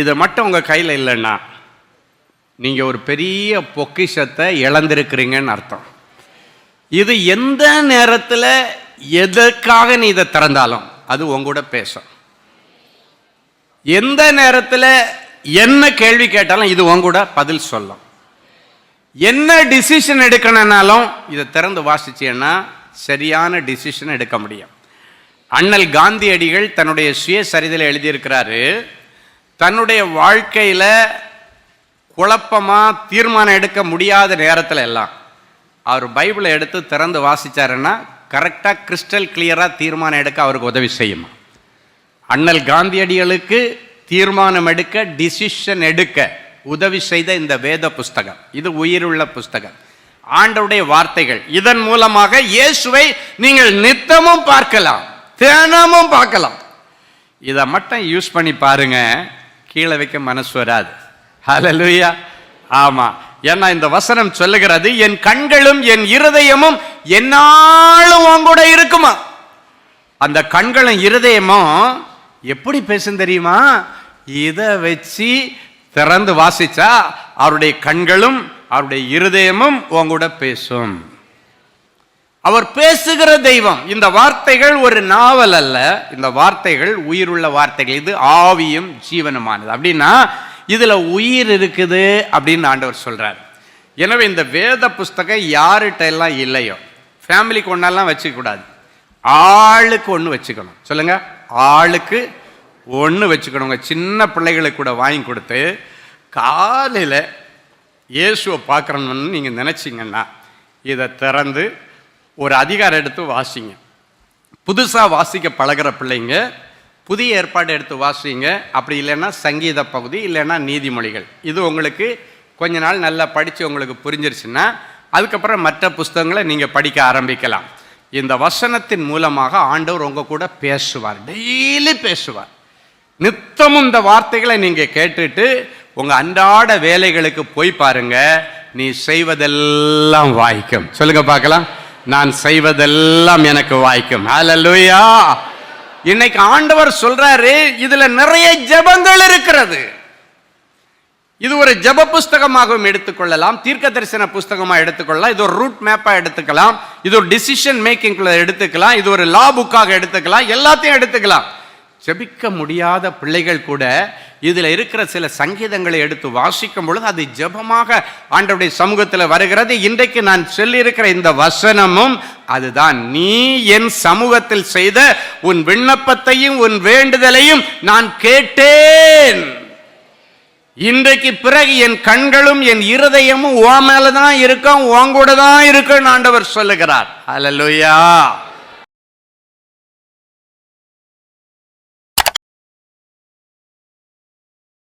இதை மட்டும் உங்கள் கையில் இல்லைன்னா நீங்கள் ஒரு பெரிய பொக்கிஷத்தை இழந்திருக்கிறீங்கன்னு அர்த்தம். இது எந்த நேரத்தில் எதற்காக நீ இதை திறந்தாலும் அது உங்கூட பேசும். எந்த நேரத்தில் என்ன கேள்வி கேட்டாலும் இது உங்கூட பதில் சொல்லும். என்ன டிசிஷன் எடுக்கணும்னாலும் இதை திறந்து வாசிச்சேன்னா சரியான டிசிஷன் எடுக்க முடியும். அண்ணல் காந்தியடிகள் தன்னுடைய சுயசரிதையில் எழுதியிருக்கிறாரு தன்னுடைய வாழ்க்கையில் குழப்பமாக தீர்மானம் எடுக்க முடியாத நேரத்தில் எல்லாம் அவர் பைபிளை எடுத்து திறந்து வாசிச்சாருன்னா கரெக்டாக கிறிஸ்டல் கிளியராக தீர்மானம் எடுக்க அவருக்கு உதவி செய்யுமா? அண்ணல் காந்தியடிகளுக்கு தீர்மானம் எடுக்க டிசிஷன் எடுக்க உதவி செய்த இந்த வேத புஸ்தகம். இது உயிருள்ள புஸ்தகம். ஆண்டவுடைய வார்த்தைகள். இதன் மூலமாக இயேசுவை நீங்கள் நித்தமும் பார்க்கலாம் தினமும் பார்க்கலாம். இதை மட்டும் யூஸ் பண்ணி பாருங்கள் கீழே வைக்க மனசு வராது. ஹலலுயா ஆமாம் ஏன்னா இந்த வசனம் சொல்லுகிறது என் கண்களும் என் இருதயமும் என்னாலும் உன் கூட இருக்குமா? அந்த கண்களும் இருதயமும் எப்படி பேசும் தெரியுமா? இதை வச்சு திறந்து வாசிச்சா அவருடைய கண்களும் அவருடைய இருதயமும் உன் கூட பேசும். அவர் பேசுகிற தெய்வம். இந்த வார்த்தைகள் ஒரு நாவல் அல்ல. இந்த வார்த்தைகள் உயிருள்ள வார்த்தைகள். இது ஆவியும் ஜீவனமானது. அப்படின்னா இதுல உயிர் இருக்குது அப்படின்னு ஆண்டவர் சொல்றார். எனவே இந்த வேத புஸ்தகம் யார்கிட்ட எல்லாம் இல்லையோ ஃபேமிலிக்கு ஒன்றெல்லாம் வச்சுக்கூடாது ஆளுக்கு ஒன்று வச்சுக்கணும். சொல்லுங்க. ஆளுக்கு ஒன்று வச்சுக்கணுங்க. சின்ன பிள்ளைகளுக்கு கூட வாங்கி கொடுத்து காலையில் இயேசுவை பார்க்குறோன்னு நீங்கள் நினச்சிங்கன்னா இதை திறந்து ஒரு அதிகாரம் எடுத்து வாசிங்க. புதுசாக வாசிக்க பழகுற பிள்ளைங்க புதிய ஏற்பாடு எடுத்து வாசிங்க. அப்படி இல்லைன்னா சங்கீத பகுதி இல்லைன்னா நீதிமொழிகள். இது உங்களுக்கு கொஞ்ச நாள் நல்லா படித்து உங்களுக்கு புரிஞ்சிருச்சுன்னா அதுக்கப்புறம் மற்ற புஸ்தகங்களை நீங்கள் படிக்க ஆரம்பிக்கலாம். இந்த வசனத்தின் மூலமாக ஆண்டவர் உங்கள் கூட பேசுவார். டெய்லி பேசுவார். நித்தமும் இந்த வார்த்தைகளை நீங்கள் கேட்டுட்டு உங்கள் அன்றாட வேலைகளுக்கு போய் பாருங்கள் நீ செய்வதெல்லாம் வாய்க்கும். சொல்லுங்கள் பார்க்கலாம். நான் செய்வதெல்லாம் எனக்கு வாய்க்கும். ஹalleluya. இன்னைக்கு ஆண்டவர் சொல்றாரு இதுல நிறைய ஜெபங்கள் இருக்கிறது. இது ஒரு ஜெப புஸ்தகமாகவும் எடுத்துக்கொள்ளலாம். தீர்க்க தரிசன புஸ்தகமாக எடுத்துக்கொள்ளலாம். இது ஒரு ரூட் மேப்பாக எடுத்துக்கலாம். இது ஒரு டிசிஷன் மேக்கிங்ல எடுத்துக்கலாம். இது ஒரு லா புக்காக எடுத்துக்கலாம். எல்லாத்தையும் எடுத்துக்கலாம். ஜெபிக்க முடியாத பிள்ளைகள் கூட இதில் இருக்கிற சில சங்கீதங்களை எடுத்து வாசிக்கும் பொழுது அது ஜெபமாக ஆண்டவருடைய சமூகத்தில் வருகிறது. இன்றைக்கு நான் சொல்லியிருக்கிற இந்த வசனமும் அதுதான். நீ என் சமூகத்தில் செய்த உன் விண்ணப்பத்தையும் உன் வேண்டுதலையும் நான் கேட்டேன். இன்றைக்கு பிறகு என் கண்களும் என் இருதயமும் ஓ மேல தான் இருக்கும் உன் கூட தான் இருக்குன்னு ஆண்டவர் சொல்லுகிறார். அலலுயா